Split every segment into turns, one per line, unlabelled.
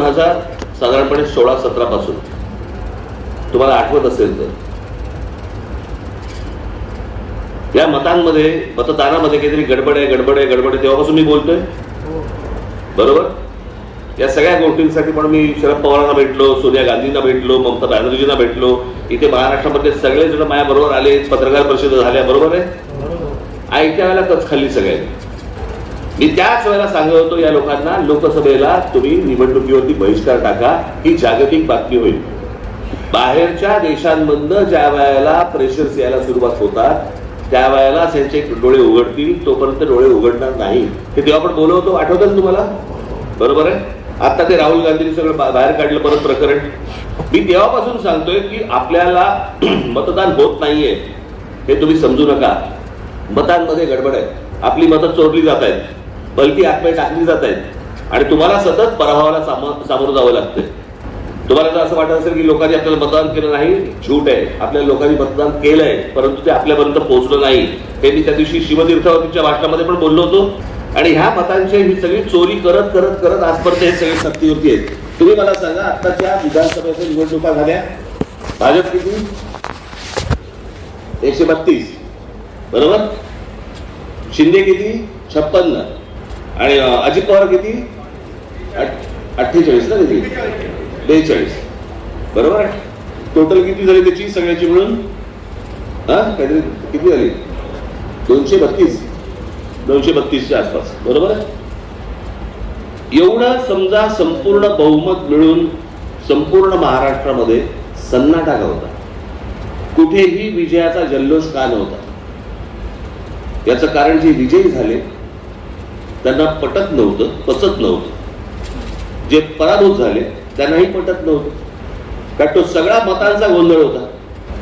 हजार साधारणपणे सोळा सतरा पासून. तुम्हाला आठवत असेल तर. या मतांमध्ये मतदानामध्ये काहीतरी गडबड आहे गडबड आहे गडबड आहे तेव्हापासून मी बोलतोय. बरोबर? या सगळ्या गोष्टींसाठी पण मी शरद पवारांना भेटलो सोनिया गांधींना भेटलो ममता बॅनर्जींना भेटलो. इथे महाराष्ट्रामध्ये सगळे जण माझ्या बरोबर आले पत्रकार परिषद झाल्या बरोबर आहे? वेळेला कच खाल्ली सगळ्यांनी. मी त्याच वेळेला सांगत होतो या लोकांना लोकसभेला तुम्ही निवडणुकीवरती बहिष्कार टाका ही जागतिक बातमी होईल. बाहेरच्या देशांमधनं ज्या वेळेला प्रेशर्स यायला सुरुवात होतात त्या वेळेला त्यांचे डोळे उघडतील तोपर्यंत डोळे उघडणार नाही. हे तेव्हा आपण बोलवतो आठवतं तुम्हाला? बरोबर आहे? आता ते राहुल गांधींनी सगळं बाहेर काढलं परत प्रकरण. मी तेव्हापासून सांगतोय की आपल्याला मतदान होत नाहीये हे तुम्ही समजू नका. मतांमध्ये गडबड आहे. आपली मतं चोरली जात आहेत. बलकी आत्मे टाकली जात आहेत. आणि तुम्हाला सतत पराभवाला सामोरं जावं लागतंय. तुम्हाला जर असं वाटत असेल की लोकांनी आपल्याला मतदान केलं नाही झूट आहे. आपल्या लोकांनी मतदान केलंय परंतु ते आपल्यापर्यंत पोहोचलं नाही. हे मी त्या दिवशी शिवतीर्थावतीच्या भाषणामध्ये पण बोललो होतो. आणि ह्या मतांची ही सगळी चोरी करत करत करत आजपर्यंत हे सगळे सत्तेवरती आहेत. तुम्ही मला सांगा आताच्या विधानसभेच्या निवडणुका झाल्या. भाजप किती? एकशे बत्तीस. बरोबर? शिंदे किती? छप्पन्न. आणि अजित पवार किती? अठ्ठेचाळीस ना किती बेचाळीस. बरोबर आहे? टोटल किती झाली त्याची सगळ्याची मिळून हा? काहीतरी किती झाली? दोनशे बत्तीस. दोनशे बत्तीसच्या आसपास. बरोबर आहे? एवढं समजा संपूर्ण बहुमत मिळून संपूर्ण महाराष्ट्रामध्ये सन्नाटा का होता. कुठेही विजयाचा जल्लोष का नव्हता? याचं कारण जे विजयी झाले त्यांना पटत नव्हतं पचत नव्हतं. जे पराभूत झाले त्यांनाही पटत नव्हतं. कारण तो सगळा मतांचा गोंधळ होता.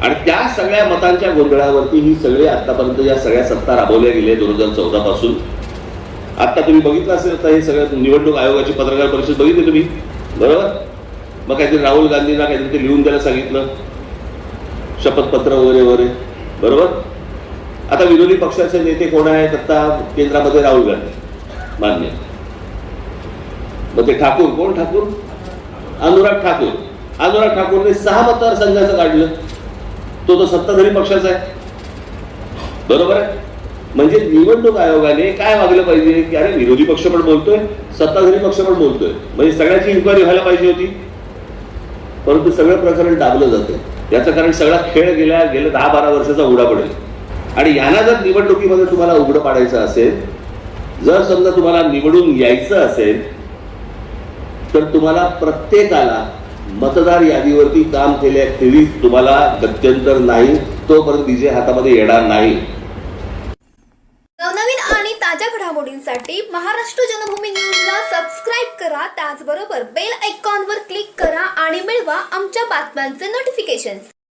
आणि त्या सगळ्या मतांच्या गोंधळावरती ही सगळे आतापर्यंत या सगळ्या सत्ता राबवल्या गेल्या दोन हजार चौदा पासून. आता तुम्ही बघितलं असेल तर हे सगळं निवडणूक आयोगाची पत्रकार परिषद बघितली तुम्ही? बरोबर? मग काहीतरी राहुल गांधींना काहीतरी ते लिहून द्यायला सांगितलं. शपथपत्र वगैरे वगैरे. बरोबर? आता विरोधी पक्षाचे नेते कोण आहेत? आता केंद्रामध्ये राहुल गांधी. मान्य मग ते ठाकूर कोण ठाकूर? अनुराग ठाकूर. अनुराग ठाकूरने सहा मतदारसंघाचं काढलं. तो तो सत्ताधारी पक्षाचा आहे. बरोबर आहे? म्हणजे निवडणूक आयोगाने काय वागलं पाहिजे? की अरे विरोधी पक्ष पण बोलतोय सत्ताधारी पक्ष पण बोलतोय. म्हणजे सगळ्याची इन्क्वायरी व्हायला पाहिजे होती. परंतु सगळं प्रकरण दाबलं जातं याचं कारण सगळा खेळ गेल्या गेल्या दहा बारा वर्षाचा उघडा पडेल. आणि यांना जर निवडणुकीमध्ये तुम्हाला उघडं पाडायचं असेल जर समजा तुम्हाला निवडून यायचं असेल तर तुम्हाला प्रत्येकाला मतदार यादीवरती काम केल्या खेळीच तुम्हाला गत्यंतर नाही तोपर्यंत विजय हातामध्ये येणार नाही.
नवनवीन आणि ताज्या घडामोडींसाठी महाराष्ट्र जनभूमी न्यूजला सबस्क्राईब करा त्याचबरोबर बेल आयकॉनवर क्लिक करा आणि मिळवा आमच्या बातम्यांचे नोटिफिकेशन